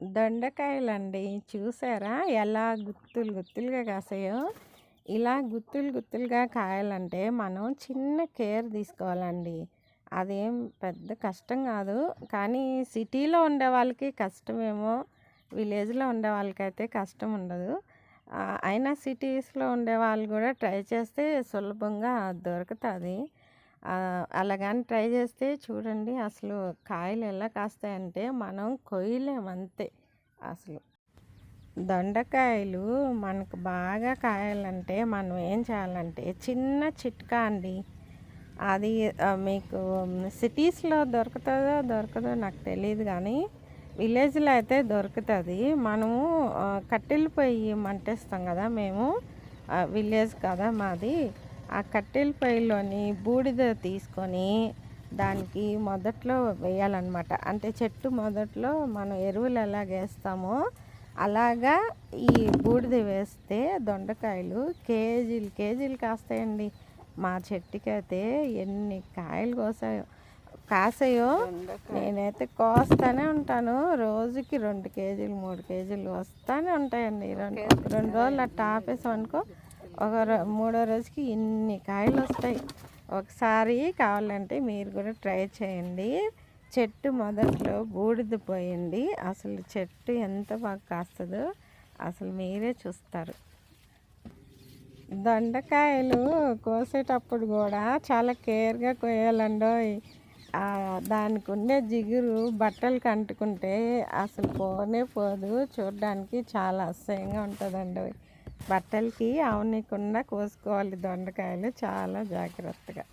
దొండకాయలండి. చూసారా? ఎలా గుత్తులు గుత్తులుగా కాసాయో? ఇలా గుత్తులు గుత్తులుగా కాయాలంటే మనం చిన్న కేర్ తీసుకోవాలండి. అదేం పెద్ద కష్టం కాదు. కానీ సిటీలో ఉండే వాళ్ళకి కష్టమేమో విలేజ్లో ఉండే వాళ్ళకైతే కష్టం ఉండదు. అయినా సిటీస్లో ఉండే వాళ్ళు కూడా ట్రై చేస్తే సులభంగా దొరుకుతుంది. అలాగని ట్రై చేస్తే చూడండి అసలు కాయలు ఎలా కాస్తాయంటే మనం కొయ్యలేమంతే అసలు. దొండకాయలు మనకు బాగా కాయాలంటే మనం ఏం చేయాలంటే చిన్న చిట్కా అండి. అది మీకు సిటీస్లో దొరుకుతుందో దొరకదో నాకు తెలియదు కానీ విలేజ్లో అయితే దొరుకుతుంది. మనము కట్టెలు కట్టెల పొయ్యి మంటేస్తాం కదా మేము. విలేజ్ కదా మాది. ఆ కట్టెల పొయ్యిలోని బూడిద తీసుకొని దానికి మొదట్లో వేయాలన్నమాట. అంటే చెట్టు మొదట్లో మనం ఎరువులు ఎలాగ వేస్తామో అలాగా ఈ బూడిద వేస్తే దొండకాయలు కేజీలు కేజీలు కాస్తాయండి. మా చెట్టుకైతే ఎన్ని కాయలు కోసాయో కాసాయో నేనైతే కోస్తానే ఉంటాను. రోజుకి రెండు కేజీలు మూడు కేజీలు వస్తానే ఉంటాయండి. రెండు రెండు రోజులు అట్లా ఆపేసాం అనుకో ఒక మూడో రోజుకి ఇన్ని కాయలు వస్తాయి ఒకసారి కావాలంటే మీరు కూడా ట్రై చేయండి. చెట్టు మొదట్లో బూడిద పోయండి అసలు చెట్టు ఎంత బాగా కాస్తుందో అసలు మీరే చూస్తారు. దొండకాయలు కోసేటప్పుడు కూడా చాలా కేర్గా కోయాలండోయ్. దానికి ఉండే జిగురు బట్టలకు అంటుకుంటే అసలు పోనే పోదు. చూడడానికి చాలా అసహ్యంగా ఉంటుందండి బట్టలకి అవనీయకుండా కోసుకోవాలి దొండకాయలు చాలా జాగ్రత్తగా.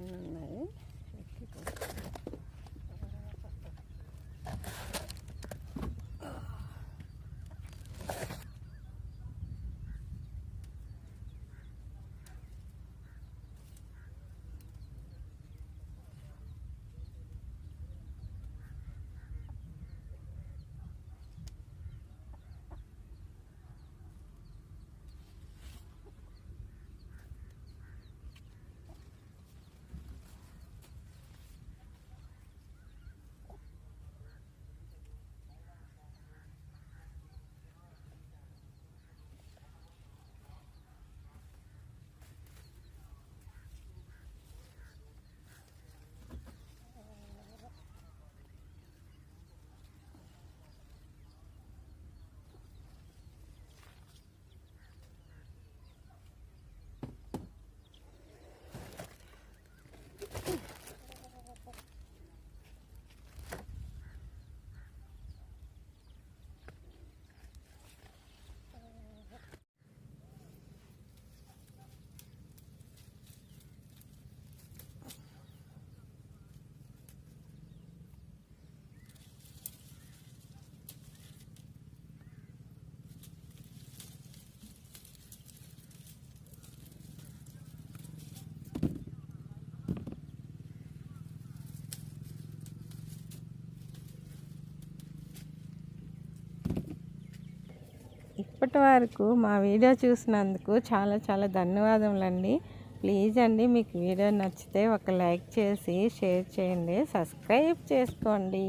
I'm వరకు మా వీడియో చూసినందుకు చాలా చాలా ధన్యవాదములండి. ప్లీజ్ అండి మీకు వీడియో నచ్చితే ఒక లైక్ చేసి షేర్ చేయండి సబ్స్క్రైబ్ చేసుకోండి.